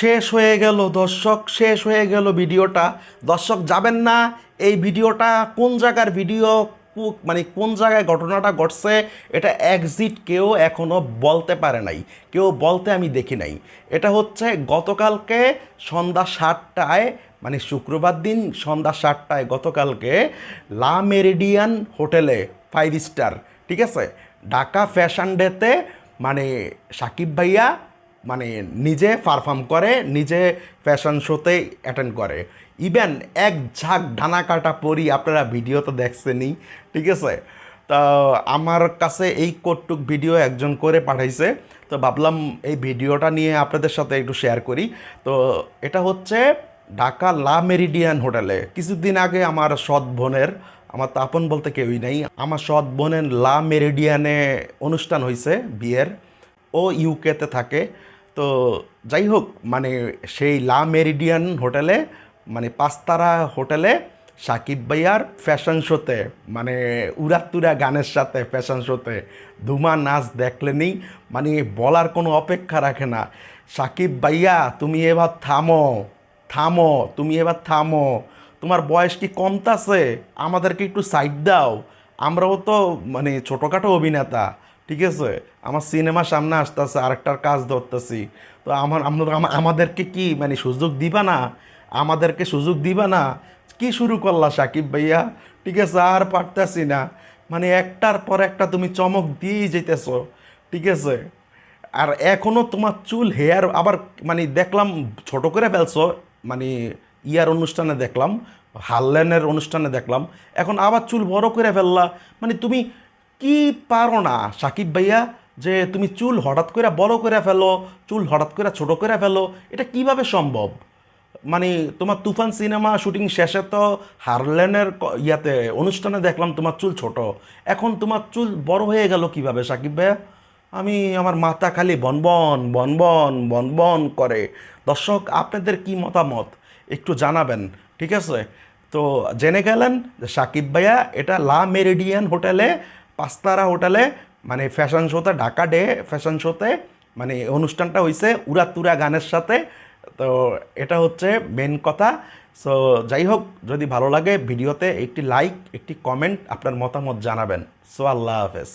শেষ হয়ে গেল, দর্শক, শেষ হয়ে গেল ভিডিওটা। দর্শক, যাবেন না, এই ভিডিওটা কোন জায়গার ভিডিও মানে কোন জায়গায় ঘটনাটা ঘটছে, এটা এক্সিট কেউ এখনও বলতে পারে নাই। কেউ বলতে আমি দেখি নাই। এটা হচ্ছে গতকালকে সন্ধ্যা সাতটায় মানে শুক্রবার দিন সন্ধ্যা সাতটায় গতকালকে লা মেরিডিয়ান হোটেলে ফাইভ স্টার ঠিক আছে? ঢাকা ফ্যাশন ডেতে মানে সাকিব ভাইয়া মানে নিজে পারফর্ম করে, নিজে ফ্যাশন শোতে অ্যাটেন্ড করে। ইভেন এক ঝাঁক ডানা কাটা পরি আপনারা ভিডিও তো দেখছেনই, ঠিক আছে? তো আমার কাছে এই কটুক ভিডিও একজন করে পাঠাইছে। তো ভাবলাম এই ভিডিওটা নিয়ে আপনাদের সাথে একটু শেয়ার করি। তো এটা হচ্ছে ঢাকা লা মেরিডিয়ান হোটেলে। কিছুদিন আগে আমার সৎ বোনের, আমার তো আপন বলতে কেউই নাই, আমার সৎ বোনের লা মেরিডিয়ানে অনুষ্ঠান হয়েছে বিয়ের। ও ইউকেতে থাকে। তো যাই হোক মানে সেই লা মেরিডিয়ান হোটেলে মানে পাঁচতারা হোটেলে সাকিব ভাইয়ার ফ্যাশন শোতে মানে উড়াতুরা গানের সাথে ফ্যাশন শোতে ধুমা নাচ দেখলেনি মানে বলার কোনো অপেক্ষা রাখে না। সাকিব ভাইয়া, তুমি এবার থামো থামো, তুমি এবার থামো। তোমার বয়স কি কমতাছে আমাদেরকে একটু সাইড দাও। আমরাও তো মানে ছোটোখাটো অভিনেতা। ঠিক আছে? আমার সিনেমা সামনে আসতেছে, আরেকটার কাজ ধরতেছি। তো আমার আমরা আমাদেরকে কি মানে সুযোগ দিবা না? আমাদেরকে সুযোগ দিবা না? কি শুরু করলা সাকিব ভাইয়া? ঠিক আছে, আর পারতেছি না। মানে একটার পর একটা তুমি চমক দিয়েই যেতেছো ঠিক আছে? আর এখনও তোমার চুল হেয়ার আবার মানে দেখলাম, ছোট করে ফেলছো মানে ইয়ার অনুষ্ঠানে দেখলাম হারলেনের অনুষ্ঠানে দেখলাম। এখন আবার চুল বড় করে ফেললা। মানে তুমি কি পারো না সাকিব ভাইয়া, যে তুমি চুল হঠাৎ করে বড় করে ফেলো, চুল হঠাৎ করে ছোট করে ফেলো, এটা কীভাবে সম্ভব? মানে তোমার তুফান সিনেমা শুটিং শেষে তো হারলেনের ইয়াতে অনুষ্ঠানে দেখলাম তোমার চুল ছোট। এখন তোমার চুল বড় হয়ে গেল কীভাবে, সাকিব ভাইয়া? আমি আমার মাথা খালি বনবন বনবন বনবন করে। দর্শক, আপনাদের কি মতামত? একটু জানাবেন, ঠিক আছে? তো জেনে গেলেন যে সাকিব ভাইয়া এটা লা মেরিডিয়ান হোটেলে পাঁচতারা হোটেলে মানে ফ্যাশন শোতে, ঢাকা ডে ফ্যাশন শোতে মানে অনুষ্ঠানটা হয়েছে উড়াতুরা গানের সাথে। তো এটা হচ্ছে মেন কথা। সো যাই হোক, যদি ভালো লাগে ভিডিওতে একটি লাইক একটি কমেন্ট আপনার মতামত জানাবেন। সো আল্লাহ হাফেজ।